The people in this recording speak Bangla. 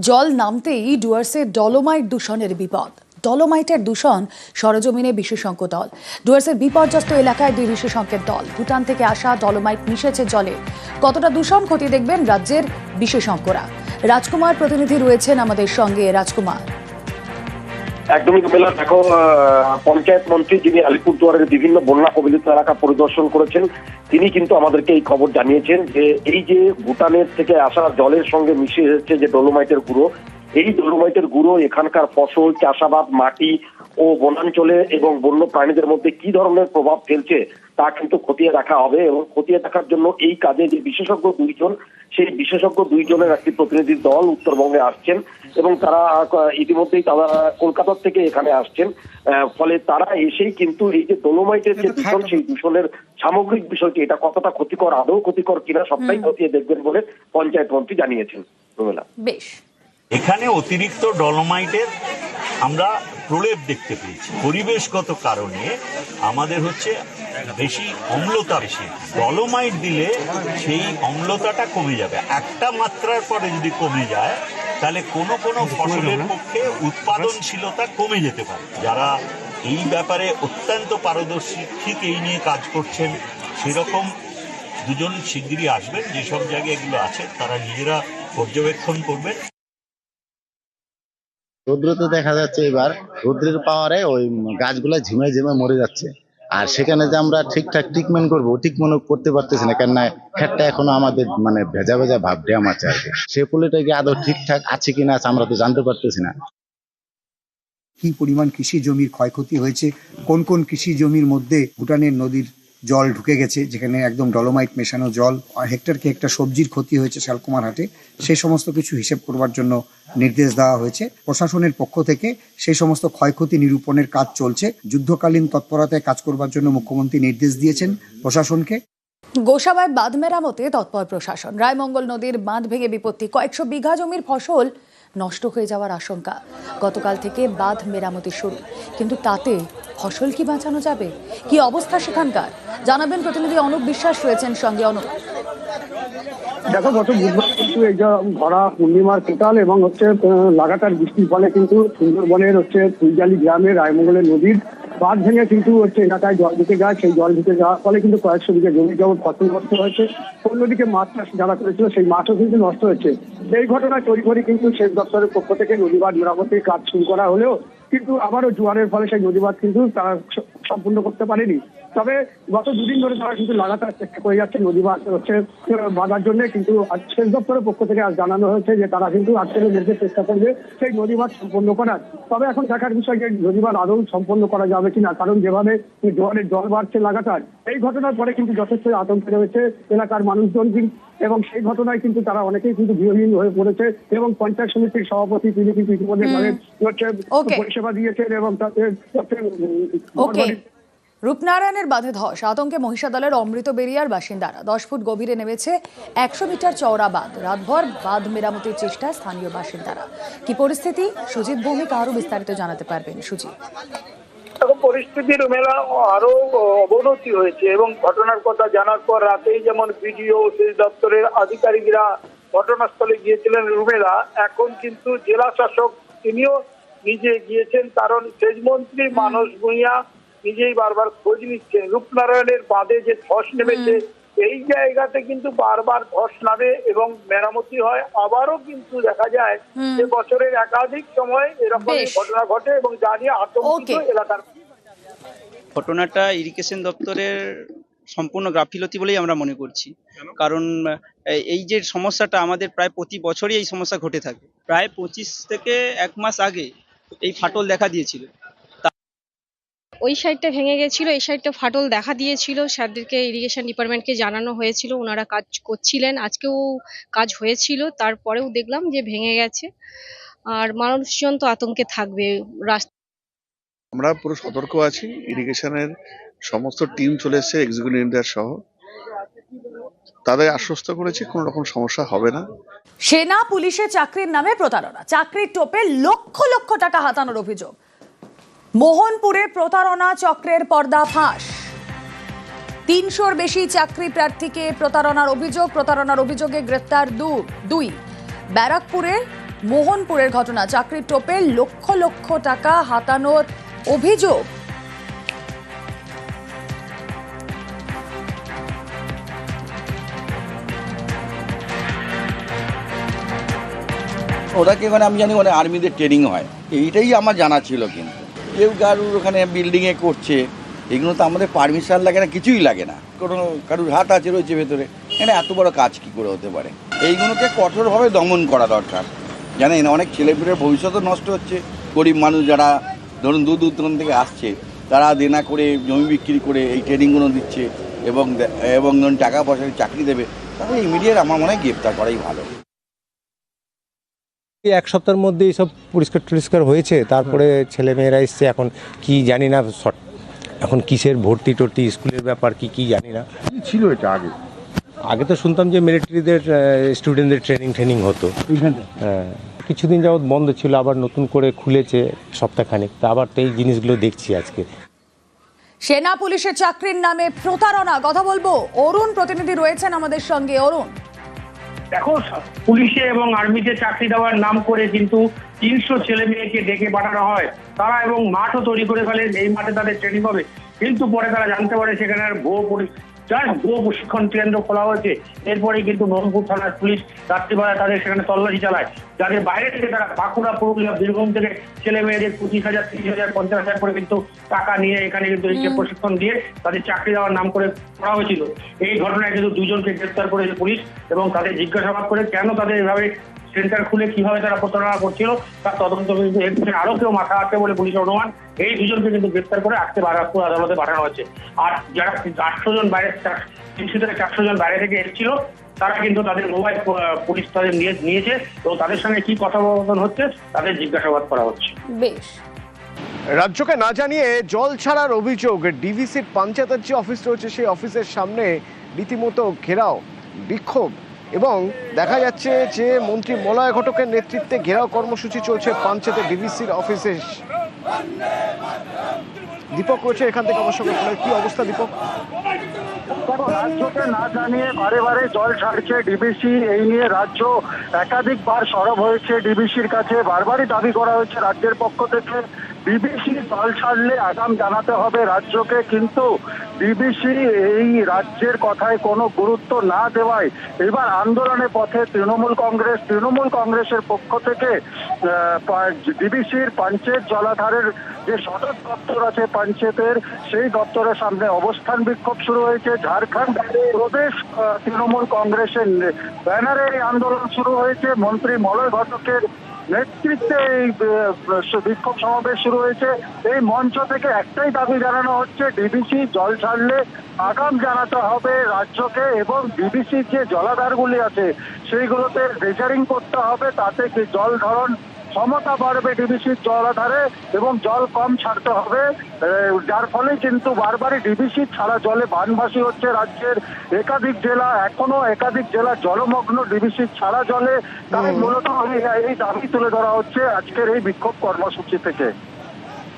জল নামতেই ডুয়ার্সে ডলোমাইট দূষণের বিপদ। ডলোমাইটের দূষণ সরজমিনে বিশেষজ্ঞ দল। ডুয়ার্সের বিপর্যস্ত এলাকায় দুই বিশেষজ্ঞের দল। ভুটান থেকে আসা ডলোমাইট মিশেছে জলে। কতটা দূষণ ক্ষতি দেখবেন রাজ্যের বিশেষজ্ঞরা। রাজকুমার প্রতিনিধি রয়েছেন আমাদের সঙ্গে। রাজকুমার। একদমই মেলা দেখো পঞ্চায়েত মন্ত্রী যিনি আলিপুরদুয়ারের বিভিন্ন বন্যা কবলিত এলাকা পরিদর্শন করেছেন, তিনি কিন্তু আমাদেরকে এই খবর জানিয়েছেন যে এই যে ভুটানের থেকে আসা জলের সঙ্গে মিশে এসেছে যে ডলোমাইটের গুঁড়ো এই ডলোমাইটের গুঁড়ো এখানকার ফসল চাষাবাদ মাটি ও বনাঞ্চলে এবং বন্য প্রাণীদের মধ্যে কি ধরনের প্রভাব ফেলছে তা কিন্তু খতিয়ে দেখা হবে এবং খতিয়ে দেখার জন্য এই কাজে যে বিশেষজ্ঞ দুইজন সেই বিশেষজ্ঞ দুইজনের একটি প্রতিনিধি দল উত্তরবঙ্গে আসছেন এবং তারা ইতিমধ্যেই তারা কলকাতা থেকে এখানে আসছেন। আহ, ফলে তারা এসেই কিন্তু এই যে ডোলোমাইটের যে দূষণ সেই দূষণের সামগ্রিক বিষয়টি এটা কতটা ক্ষতিকর আদৌ ক্ষতিকর কিনা সবটাই খতিয়ে দেখবেন বলে পঞ্চায়েত মন্ত্রী জানিয়েছেন। রুমেলা বেশ। এখানে অতিরিক্ত ডলোমাইটের আমরা প্রলেপ দেখতে পেয়েছি। পরিবেশগত কারণে আমাদের হচ্ছে বেশি অম্লতা বেশি। ডলোমাইট দিলে সেই অম্লতাটা কমে যাবে। একটা মাত্রার পরে যদি কমে যায় তাহলে কোনো কোনো ফসলের পক্ষে উৎপাদনশীলতা কমে যেতে পারে। যারা এই ব্যাপারে অত্যন্ত পারদর্শী ঠিক এই নিয়ে কাজ করছেন সেরকম দুজন শিগগিরই আসবেন। যেসব জায়গায় এগুলো আছে তারা নিজেরা পর্যবেক্ষণ করবেন। রৌদ্রতে দেখা যাচ্ছে এবার। রৌদ্রের পাওয়ারে ওই গাছগুলো ঝিমে ঝিমে মরে যাচ্ছে। আর সেখানে যে আমরা ঠিকঠাক ট্রিটমেন্ট করব ট্রিটমেন্ট করতে পারতেছি না। কেননা খেটটা এখনও আমাদের মানে ভেজা ভেজা ভাব ড্যাম আছে আর কি। সে পুলিটা কি আদৌ ঠিকঠাক আছে কিনা আছে আমরা তো জানতে পারতেছি না। কি পরিমাণ কৃষি জমির ক্ষয়ক্ষতি হয়েছে? কোন কোন কৃষি জমির মধ্যে ভুটানের নদীর জল ঢুকে গেছে, যেখানে একদম ডলোমাইট মেশানো জল হেক্টরকে একটা সবজির ক্ষতি হয়েছে শালকুমার হাটে, সেই সমস্ত কিছু হিসেব করবার জন্য নির্দেশ দেওয়া হয়েছে। প্রশাসনের পক্ষ থেকে সেই সমস্ত ক্ষয়ক্ষতি নিরূপণের কাজ চলছে। যুদ্ধকালীন তৎপরতায় কাজ করবার জন্য মুখ্যমন্ত্রী নির্দেশ দিয়েছেন প্রশাসনকে। গোসাবায় বাঁধ মেরামতে তৎপর প্রশাসন। রায়মঙ্গল নদীর বাঁধ ভেঙে বিপত্তি, কয়েকশো বিঘা জমির ফসল নষ্ট হয়ে যাওয়ার আশঙ্কা। গতকাল থেকে বাঁধ মেরামতি শুরু, কিন্তু তাতে ফসল কি বাঁচানো যাবে? কি অবস্থা সেখানকার? জানাবেন প্রতিনিধি অনুপ বিশ্বাস রয়েছেন সঙ্গে অনুপ। দেখো, গত বুধবার কিন্তু এই যে ভরা পূর্ণিমার কোটাল এবং হচ্ছে লাগাতার বৃষ্টির ফলে কিন্তু সুন্দরবনের হচ্ছে ফুলজালি গ্রামে রায়মঙ্গলের নদীর বাঁধ ভেঙে কিন্তু হচ্ছে এলাকায় জল ঢুকে যায়। সেই জল ঢুকে যাওয়ার ফলে কিন্তু কয়েকশো বিঘা জমি যেমন ফসল নষ্ট হয়েছে, অন্যদিকে মাছ চাষ যারা করেছিল, সেই মাছও কিন্তু নষ্ট হয়েছে। এই ঘটনায় তড়িঘড়ি কিন্তু সেচ দপ্তরের পক্ষ থেকে নদীবাদ মেরামতির কাজ শুরু করা হলেও কিন্তু আবারও জোয়ারের ফলে সেই নদীবাদ কিন্তু তারা সম্পূর্ণ করতে পারেনি। তবে গত দুদিন ধরে তারা কিন্তু লাগাতার চেষ্টা করে যাচ্ছে নদী বাঁধ হচ্ছে বাঁধার জন্য। কিন্তু সেচ দপ্তরের পক্ষ থেকে আজ জানানো হয়েছে যে তারা কিন্তু আজকের মধ্যে চেষ্টা করবে সেই নদী বাঁধ সম্পন্ন করার। তবে এখন দেখার বিষয় যে নদী বাঁধ আদৌ সম্পন্ন করা যাবে কিনা কারণ যেভাবে জোয়ারের জল বাড়ছে লাগাতার এই ঘটনার পরে কিন্তু যথেষ্ট আতঙ্কে রয়েছে এলাকার মানুষজন কিন্তু এবং সেই ঘটনায় কিন্তু তারা অনেকেই কিন্তু গৃহহীন হয়ে পড়েছে এবং পঞ্চায়েত সমিতির সভাপতি তিনি কিন্তু ইতিমধ্যে তাদের দিয়েছেন এবং তাদের ওকে। রূপনারায়ণের বাঁধে ধস। আতঙ্কে মহিষাদলের অমৃত বেরিয়ার বাসিন্দারা দশ ফুট গভীরে নেমেছে একশো মিটার চওড়া বাঁধ। রাতভর বাঁধ মেরামতির চেষ্টা স্থানীয় বাসিন্দারা। কি পরিস্থিতি? সুজিত ভৌমিক আরও বিস্তারিত জানাতে পারবেন সুজিত। এখন পরিস্থিতির মেলা আরও অবনতি হয়েছে এবং ঘটনার কথা জানার পর রাতেই যেমন বিডিও সেচ দপ্তরের আধিকারিকরা ঘটনাস্থলে গিয়েছিলেন রুমেলা এখন কিন্তু জেলা শাসক তিনিও নিজে গিয়েছেন কারণ সেচ মন্ত্রী মানস ভূঁইয়া নিজেই বারবার খোঁজ নিচ্ছেন। রূপনারায়ণের বাঁধে যে ধস নেমেছে এই জায়গাতে কিন্তু বারবার ধস নামে এবং মেরামতি হয়। আবারও কিন্তু দেখা যায় যে বছরের একাধিক সময় এরকম ঘটনা ঘটে এবং যা নিয়ে আতঙ্কিত এলাকার ঘটনাটা ইরিগেশন দপ্তরের সম্পূর্ণ গাফিলতি বলেই আমরা মনে করছি। কারণ এই যে সমস্যাটা আমাদের প্রায় প্রতি বছরই এই সমস্যা ঘটে থাকে। প্রায় পঁচিশ থেকে এক মাস আগে এই ফাটল দেখা দিয়েছিল। ওই সাইডটা ভেঙে গেছিল এই সাইডটা ফাটল দেখা দিয়েছিল। স্যারদেরকে ইরিগেশন ডিপার্টমেন্টকে জানানো হয়েছিল ওনারা কাজ করছিলেন। আজকেও কাজ হয়েছিল তারপরেও দেখলাম যে ভেঙে গেছে। আর মানুষজন তো আতঙ্কে থাকবে রাস্তা আমরা পুরো সতর্ক আছি। ইরিগেশনের সমস্ত টিম চলে এসেছে এক্সিকিউটিভ সহ। তাদের আশ্বস্ত করেছি, কোনো রকম সমস্যা হবে না। সেনা, পুলিশে চাকরির নামে প্রতারণা। চাকরির টোপে লক্ষ লক্ষ টাকা হাতানোর অভিযোগ। মোহনপুরে প্রতারণা চক্রের পর্দা ফাঁস। তিনশোর বেশি চাকরি প্রার্থীকে প্রতারণার অভিযোগ, প্রতারণার অভিযোগে গ্রেফতার দু, দুই। ব্যারাকপুরে মোহনপুরের ঘটনা। চাকরির টোপে লক্ষ লক্ষ টাকা হাতানোর অভিযোগ। ওরা কি ওখানে, আমি জানি ওখানে আর্মিদের ট্রেনিং হয়। এইটাই আমার জানা ছিল কিন্তু। কেউ কারুর ওখানে বিল্ডিংয়ে করছে, এগুলো তো আমাদের পারমিশন লাগে না, কিছুই লাগে না। কোনো কারুর হাত আছে রয়েছে ভেতরে, এখানে এত বড় কাজ কি করে হতে পারে? এইগুলোকে কঠোরভাবে দমন করা দরকার। জানেন, অনেক ছেলেপুলের ভবিষ্যৎও নষ্ট হচ্ছে। গরিব মানুষ যারা, ধরুন দূর দূর থেকে আসছে, তারা দেনা করে, জমি বিক্রি করে এই ট্রেনিংগুলো দিচ্ছে এবং এবং ধরুন টাকা পয়সা চাকরি দেবে তাহলে ইমিডিয়েট আমার মনে হয় গ্রেপ্তার করাই ভালো। এক সপ্তাহের মধ্যে এইসব পরিষ্কার টরিষ্কার হয়েছে? তারপরে ছেলে মেয়েরা এসছে এখন কি জানি না সট- এখন কিসের ভর্তি টর্তি স্কুলের ব্যাপার কি কি জানি না। ছিল এটা আগে? আগে তো শুনতাম যে মিলিটারিদের স্টুডেন্টদের ট্রেনিং ট্রেনিং হতো। হ্যাঁ। কিছুদিন যাবৎ বন্ধ ছিল আবার নতুন করে খুলেছে সপ্তাহখানেক। তা আবার তো এই জিনিসগুলো দেখছি আজকে। সেনা পুলিশের চাকরির নামে প্রতারণা কথা বলব। অরুণ প্রতিনিধি রয়েছেন আমাদের সঙ্গে। অরুণ। দেখো, পুলিশে এবং আর্মিতে চাকরি দেওয়ার নাম করে কিন্তু তিনশো ছেলে মেয়েকে ডেকে পাঠানো হয়। তারা এবং মাঠও তৈরি করে ফেলে, এই মাঠে তাদের ট্রেনিং হবে। কিন্তু পরে তারা জানতে পারে সেখানে আর ভুয়ো জাস্ট ভুয়ো প্রশিক্ষণ কেন্দ্র খোলা হয়েছে। এরপরে কিন্তু মোহনপুর থানার পুলিশ রাত্রিবেলা তাদের সেখানে তল্লাশি চালায়। যাদের বাইরে থেকে তারা বাঁকুড়া পুরুলিয়া বীরভূম থেকে ছেলে মেয়েদের পঁচিশ হাজার তিরিশ হাজার পঞ্চাশ হাজার করে কিন্তু টাকা নিয়ে এখানে কিন্তু এই যে প্রশিক্ষণ দিয়ে তাদের চাকরি দেওয়ার নাম করে করা হয়েছিল। এই ঘটনায় কিন্তু দুজনকে গ্রেপ্তার করেছে পুলিশ এবং তাদের জিজ্ঞাসাবাদ করে কেন তাদের এভাবে সেন্টার খুলে কীভাবে তারা প্রতারণা করছিল তার তদন্ত কিন্তু এর পিছনে আরও কেউ মাথা আছে বলে পুলিশের অনুমান। এই দুজনকে কিন্তু গ্রেপ্তার করে আজকে বারাকপুর আদালতে পাঠানো হয়েছে। আর যারা আটশো জন বাইরে তিনশো থেকে চারশো জন বাইরে থেকে এসেছিল তারা কিন্তু তাদের মোবাইল পুলিশ তাদের নিয়ে নিয়েছে এবং তাদের সঙ্গে কি কথোপকথন হচ্ছে তাদের জিজ্ঞাসাবাদ করা হচ্ছে। বেশ। রাজ্যকে না জানিয়ে জল ছাড়ার অভিযোগ ডিভিসির পঞ্চায়েতের যে অফিস রয়েছে সেই অফিসের সামনে রীতিমতো ঘেরাও বিক্ষোভ। এবং দেখা যাচ্ছে যে মন্ত্রী মলয় ঘটকের নেতৃত্বে ঘেরাও কর্মসূচি চলছে পঞ্চায়েতের ডিভিসির অফিসে। দীপক রয়েছে এখান থেকে ফোনে। কি অবস্থা, দীপক? রাজ্যকে না জানিয়ে বারে বারে জল ছাড়ছে ডিবিসি এই নিয়ে রাজ্য একাধিকবার সরব হয়েছে ডিবিসির কাছে। বারবারই দাবি করা হয়েছে রাজ্যের পক্ষ থেকে ডিবিসি জল ছাড়লে আগাম জানাতে হবে রাজ্যকে। কিন্তু ডিবিসি এই রাজ্যের কথায় কোনো গুরুত্ব না দেওয়ায় এবার আন্দোলনের পথে তৃণমূল কংগ্রেস, তৃণমূল কংগ্রেসের পক্ষ থেকে বিবিসির পাঞ্চেত জলাধারের যে সদর দপ্তর আছে পাঞ্চেতের সেই দপ্তরের সামনে অবস্থান বিক্ষোভ শুরু হয়েছে। ঝাড়খণ্ড প্রদেশ তৃণমূল কংগ্রেসের ব্যানারে এই আন্দোলন শুরু হয়েছে। মন্ত্রী মলয় ঘটকের নেতৃত্বে এই বিক্ষোভ সমাবেশ শুরু হয়েছে। এই মঞ্চ থেকে একটাই দাবি জানানো হচ্ছে ডিবিসি জল ছাড়লে আগাম জানাতে হবে রাজ্যকে এবং ডিবিসির যে জলাধারগুলি আছে, সেইগুলোতে রেজারিং করতে হবে, তাতে জল ধরন ক্ষমতা বাড়বে ডিবিসির জলাধারে এবং জল কম ছাড়তে হবে। যার ফলে কিন্তু বারবারই ডিবিসি ছাড়া জলে বানভাসী হচ্ছে রাজ্যের একাধিক জেলা এখনও একাধিক জেলা জলমগ্ন ডিবিসি ছাড়া জলে। তাই মূলত এই দাবি তুলে ধরা হচ্ছে আজকের এই বিক্ষোভ কর্মসূচি থেকে।